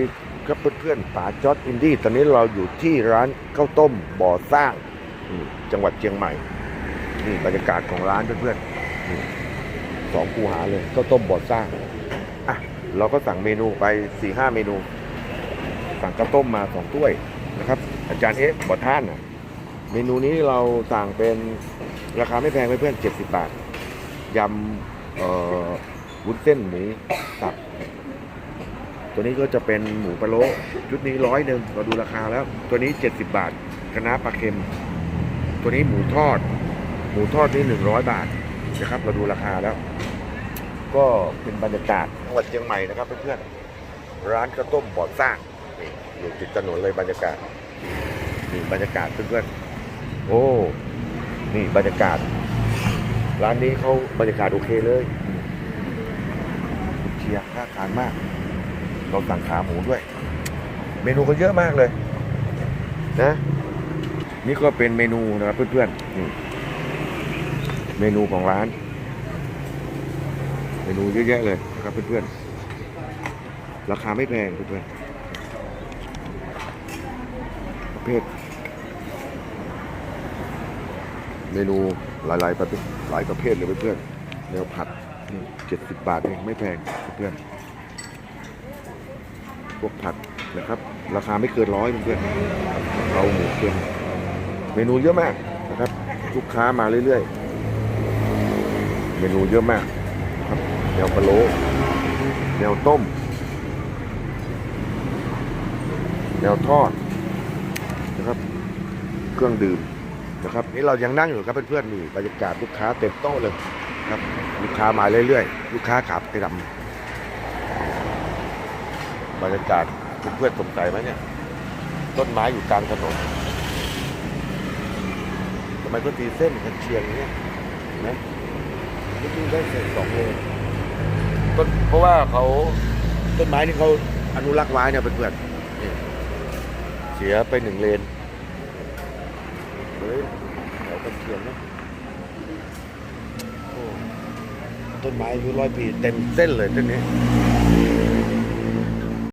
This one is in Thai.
ดีครับเพื่อนๆป๋าจอดอินดี้ตอนนี้เราอยู่ที่ร้านข้าวต้มบ่อสร้าง จังหวัดเชียงใหม่ นี่บรรยากาศของร้านเพื่อนๆสองคูหาเลยข้าวต้มบ่อสร้างอะเราก็สั่งเมนูไปสี่ห้าเมนู สั่งข้าวต้มมาสองถ้วยนะครับ อาจารย์เอ๊ะบ่อท่านอะเมนูนี้เราสั่งเป็นราคาไม่แพงเพื่อนๆเจ็ดสิบบาทยำวุ้นเส้นหมูสับ ตัวนี้ก็จะเป็นหมูปลาโลชุดนี้ร้อยหนึ่งเราดูราคาแล้ว ตัวนี้ 70 บาทคะนาปลาเค็ม ตัวนี้หมูทอด หมูทอดนี่100 บาทนะครับ เราดูราคาแล้ว ก็เป็นบรรยากาศจังหวัดเชียงใหม่นะครับเพื่อนๆร้านข้าวต้มบอสร้างอยู่ติดถนนเลยบรรยากาศนี่บรรยากาศเพื่อนๆโอ้นี่บรรยากาศ ร้านนี้เขาบรรยากาศโอเคเลยเชียร์น่าทานมาก เราสั่งขาหมูด้วย เมนูก็เยอะมากเลย นะ นี่ก็เป็นเมนูนะครับเพื่อนๆนี่เมนูของร้าน เมนูเยอะแยะเลยนะครับเพื่อนๆราคาไม่แพงเพื่อนๆประเภทเมนูหลายๆประเภทหลายประเภทเลยเพื่อนๆแนวผัดเจ็ดสิบบาทเองไม่แพงเพื่อนๆ พวกผัดนะครับ ราคาไม่เกินร้อยเพื่อนเราหมูเค็มเมนูเยอะมากนะครับ ลูกค้ามาเรื่อยๆ เมนูเยอะมากนะครับแนวปลาโลแนวต้ม แนวทอดนะครับ เครื่องดื่มนะครับนี่เรายังนั่งอยู่ครับเพื่อนๆนี่บรรยากาศลูกค้าเต็มโต๊ะเลยครับ ลูกค้ามาเรื่อยๆ ลูกค้าขาไปดำ บรรยากาศเพื่อนๆสงสัยไหมเนี่ย ต้นไม้อยู่กลางถนนทำไมก็ตีเส้นกันเชียงอย่างเงี้ยเห็นไหมไม่ตีได้เส้นสองเลนต้นเพราะว่าเขาต้นไม้ที่เขาอนุรักษ์ไว้เนี่ยเพื่อนๆนี่เสียไปหนึ่งเลนเฮ้ยแถวกันเชียงนะโอ้ต้นไม้อายุร้อยปีเต็มเส้นเลยต้นนี้